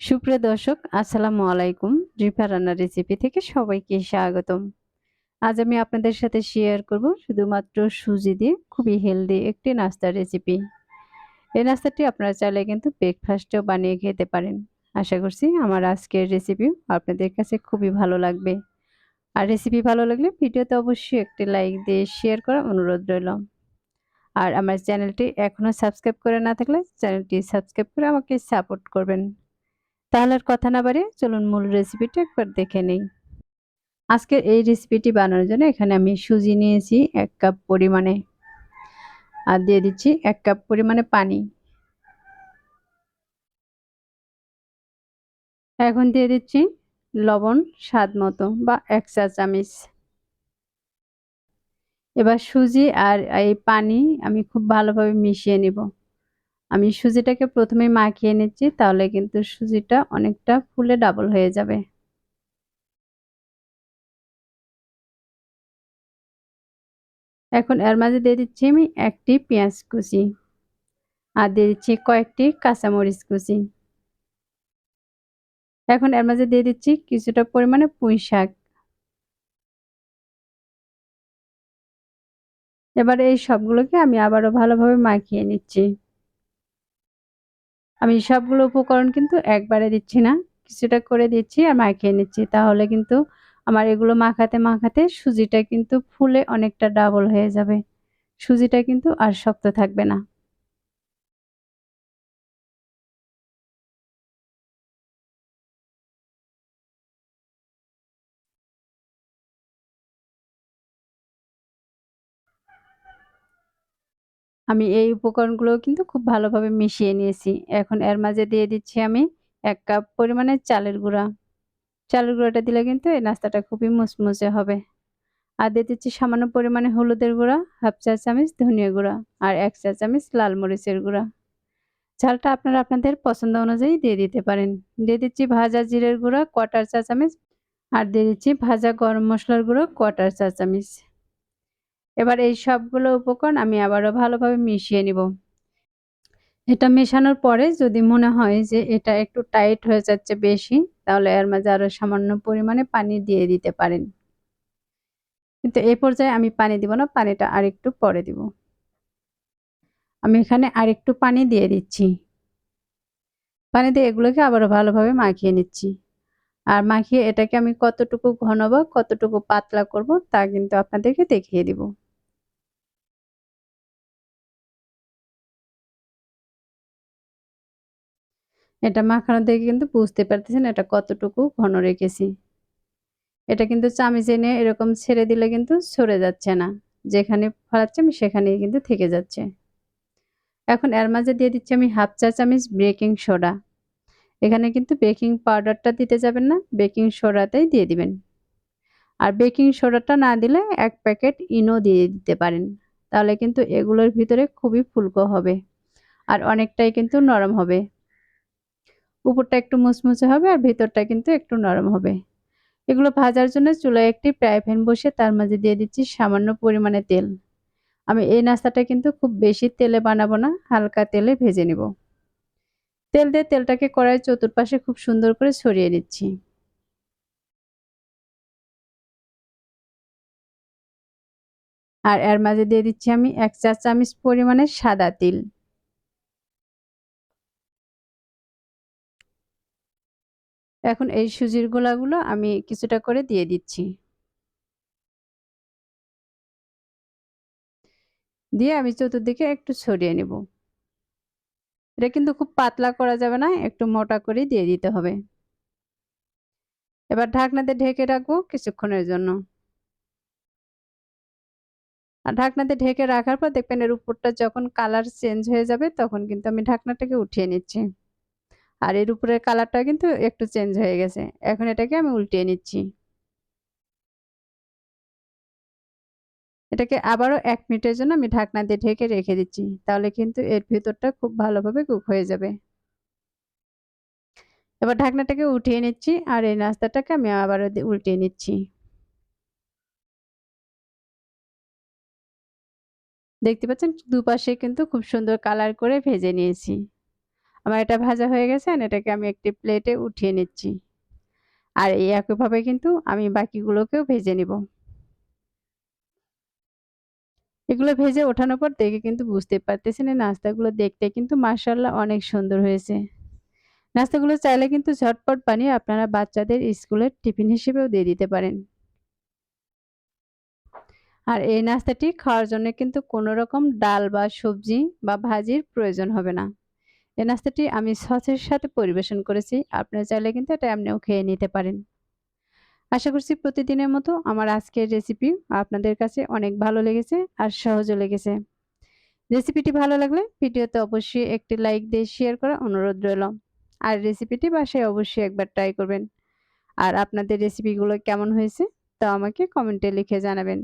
সুপ্রিয় দর্শক, আসসালামু আলাইকুম। রিফা রান্নার রেসিপি থেকে সবাইকে স্বাগতম। আজ আমি আপনাদের সাথে শেয়ার করব শুধুমাত্র সুজি দিয়ে খুবই হেলদি একটি নাস্তার রেসিপি এই নাস্তাটি আপনারা চাইলে কিন্তু ব্রেকফাস্টেও বানিয়ে খেতে পারেন। আশা করছি আমার আজকের রেসিপি আপনাদের কাছে খুবই ভালো লাগবে। আর রেসিপি ভালো লাগলে ভিডিওতে অবশ্যই একটি লাইক দিয়ে শেয়ার করার অনুরোধ রইল। আর আমার চ্যানেলটি এখনও সাবস্ক্রাইব করে না থাকলে চ্যানেলটি সাবস্ক্রাইব করে আমাকে সাপোর্ট করবেন। তাহলে আর কথা না বাড়িয়ে চলুন মূল রেসিপিটা একবার দেখে নেই। আজকের এই রেসিপিটি বানানোর জন্য এখানে আমি সুজি নিয়েছি এক কাপ পরিমাণে। আর দিয়ে দিচ্ছি এক কাপ পরিমাণে পানি। এখন দিয়ে দিচ্ছি লবণ স্বাদ মতো বা এক চা চামিচ। এবার সুজি আর এই পানি আমি খুব ভালোভাবে মিশিয়ে নিব। আমি সুজিটাকে প্রথমে মাখিয়ে নিচ্ছি, তাহলে কিন্তু সুজিটা অনেকটা ফুলে ডাবল হয়ে যাবে। এখন এর মাঝে দিয়ে দিচ্ছি আমি একটি পেঁয়াজ কুচি আর দিয়ে দিচ্ছি কয়েকটি কাঁচামরিচ কুচি। এখন এর মাঝে দিয়ে দিচ্ছি কিছুটা পরিমাণে পুঁই শাক। এবার এই সবগুলোকে আমি আবারও ভালোভাবে মাখিয়ে নিচ্ছি। আমি সবগুলো উপকরণ কিন্তু একবারে দিচ্ছি না, কিছুটা করে দিচ্ছি আর মাখিয়ে নিচ্ছি। তাহলে কিন্তু আমার এগুলো মাখাতে মাখাতে সুজিটা কিন্তু ফুলে অনেকটা ডাবল হয়ে যাবে। সুজিটা কিন্তু আর শক্ত থাকবে না। আমি এই উপকরণগুলো কিন্তু খুব ভালোভাবে মিশিয়ে নিয়েছি। এখন এর মাঝে দিয়ে দিচ্ছি আমি এক কাপ পরিমাণে চালের গুঁড়া। চালের গুঁড়াটা দিলে কিন্তু এই নাস্তাটা খুবই মুচমুচে হবে। আর দিয়ে দিচ্ছি সামান্য পরিমাণে হলুদের গুঁড়া, হাফ চা চামচ ধনিয়া গুঁড়া আর এক চা চামচ লাল মরিচের গুঁড়া। ঝালটা আপনারা আপনাদের পছন্দ অনুযায়ী দিয়ে দিতে পারেন। দিয়ে দিচ্ছি ভাজা জিরের গুঁড়া কোয়াটার চা চামচ আর দিয়ে দিচ্ছি ভাজা গরম মশলার গুঁড়ো কোয়াটার চা চামচ। এবার এই সবগুলো উপকরণ আমি আবারও ভালোভাবে মিশিয়ে নিব। এটা মেশানোর পরে যদি মনে হয় যে এটা একটু টাইট হয়ে যাচ্ছে বেশি, তাহলে এর মাঝে আরও সামান্য পরিমাণে পানি দিয়ে দিতে পারেন। কিন্তু এ পর্যায়ে আমি পানি দিব না, পানিটা আরেকটু পরে দিব। আমি এখানে আরেকটু পানি দিয়ে দিচ্ছি। পানি দিয়ে এগুলোকে আবারও ভালোভাবে মাখিয়ে নিচ্ছি। আর মাখিয়ে এটাকে আমি কতটুকু ঘন বা কতটুকু পাতলা করব তা কিন্তু আপনাদেরকে দেখিয়ে দিব। এটা মাখানো দেখে কিন্তু বুঝতে পারতেছেন এটা কতটুকু ঘন রেখেছি। এটা কিন্তু চামিচে নিয়ে এরকম ছেড়ে দিলে কিন্তু সরে যাচ্ছে না। যেখানে ফলাচ্ছে আমি সেখানেই কিন্তু থেকে যাচ্ছে। এখন এর মাঝে দিয়ে দিচ্ছি আমি হাফ চা চামচ বেকিং সোডা। এখানে কিন্তু বেকিং পাউডারটা দিতে যাবেন না, বেকিং সোডাটাই দিয়ে দিবেন। আর বেকিং সোডাটা না দিলে এক প্যাকেট ইনো দিয়ে দিতে পারেন। তাহলে কিন্তু এগুলোর ভিতরে খুবই ফুলকো হবে। আর অনেকটাই কিন্তু নরম হবে। উপরটা একটু মুচমুচে হবে আর ভিতরটা কিন্তু একটু নরম হবে। এগুলো ভাজার জন্য চুলায় একটি ফ্রাই প্যান বসে তার মাঝে দিয়ে দিচ্ছি সামান্য পরিমাণে তেল। আমি এই নাস্তাটা কিন্তু খুব বেশি তেলে বানাবো না, হালকা তেলে ভেজে নিব। তেল দিয়ে তেলটাকে কড়াই চতুর্পাশে খুব সুন্দর করে ছড়িয়ে নিচ্ছি। আর এর মাঝে দিয়ে দিচ্ছি আমি এক চা চামচ পরিমাণে সাদা তিল। এখন এই সুজির গোলাগুলো আমি কিছুটা করে দিয়ে দিচ্ছি। দিয়ে আমি চতুর্দিকে একটু ছড়িয়ে নেব। এটা কিন্তু খুব পাতলা করা যাবে না, একটু মোটা করে দিয়ে দিতে হবে। এবার ঢাকনাতে ঢেকে রাখব কিছুক্ষণের জন্য। আর ঢাকনাতে ঢেকে রাখার পর দেখবেন এর উপরটা যখন কালার চেঞ্জ হয়ে যাবে তখন কিন্তু আমি ঢাকনাটাকে উঠিয়ে নিচ্ছি। আর এর উপরের কালারটা কিন্তু একটু চেঞ্জ হয়ে গেছে। এখন এটাকে আমি উল্টিয়ে নিচ্ছি। এটাকে আবারও এক মিনিটের জন্য আমি ঢাকনা দিয়ে ঢেকে রেখে দিচ্ছি। তাহলে কিন্তু এর ভিতরটা খুব ভালোভাবে কুক হয়ে যাবে। এবার ঢাকনাটাকে উঠিয়ে নিচ্ছি আর এই নাস্তাটাকে আমি আবারও উল্টিয়ে নিচ্ছি। দেখতে পাচ্ছেন? দুপাশে কিন্তু খুব সুন্দর কালার করে ভেজে নিয়েছি। আমার এটা ভাজা হয়ে গেছে এটাকে আমি একটি প্লেটে উঠিয়ে নিচ্ছি। আর এই একইভাবে কিন্তু আমি বাকিগুলোকেও ভেজে নিব। এগুলো ভেজে ওঠানোর পর দেখে কিন্তু বুঝতে পারতেছেন এই নাস্তাগুলো দেখতে কিন্তু মাশাল্লাহ অনেক সুন্দর হয়েছে। নাস্তাগুলো চাইলে কিন্তু ঝটপট বানিয়ে আপনারা বাচ্চাদের স্কুলের টিফিন হিসেবেও দিয়ে দিতে পারেন। আর এই নাস্তাটি খাওয়ার জন্য কিন্তু কোনো রকম ডাল বা সবজি বা ভাজির প্রয়োজন হবে না। এই নাস্তাটি আমি সসের সাথে পরিবেশন করেছি। আপনারা চাইলে কিন্তু এটা এমনিও খেয়ে নিতে পারেন। আশা করছি প্রতিদিনের মতো আমার আজকের রেসিপি আপনাদের কাছে অনেক ভালো লেগেছে আর সহজও লেগেছে। রেসিপিটি ভালো লাগলে ভিডিওতে অবশ্যই একটি লাইক দিয়ে শেয়ার করা অনুরোধ রইল। আর রেসিপিটি বাসায় অবশ্যই একবার ট্রাই করবেন। আর আপনাদের রেসিপিগুলো কেমন হয়েছে তা আমাকে কমেন্টে লিখে জানাবেন।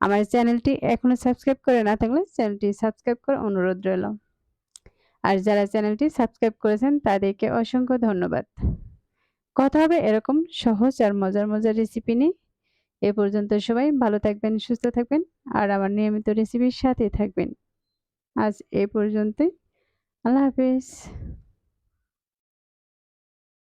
আমার চ্যানেলটি এখনও সাবস্ক্রাইব করে না থাকলে চ্যানেলটি সাবস্ক্রাইব করার অনুরোধ রইল। আর যারা চ্যানেলটি সাবস্ক্রাইব করেছেন, তাদেরকে অসংখ্য ধন্যবাদ। কথা হবে এরকম সহজ আর মজার মজার রেসিপি নিয়ে। এ পর্যন্ত সবাই ভালো থাকবেন, সুস্থ থাকবেন আর আমার নিয়মিত রেসিপির সাথে থাকবেন। আজ এ পর্যন্তই। আল্লাহ হাফিজ।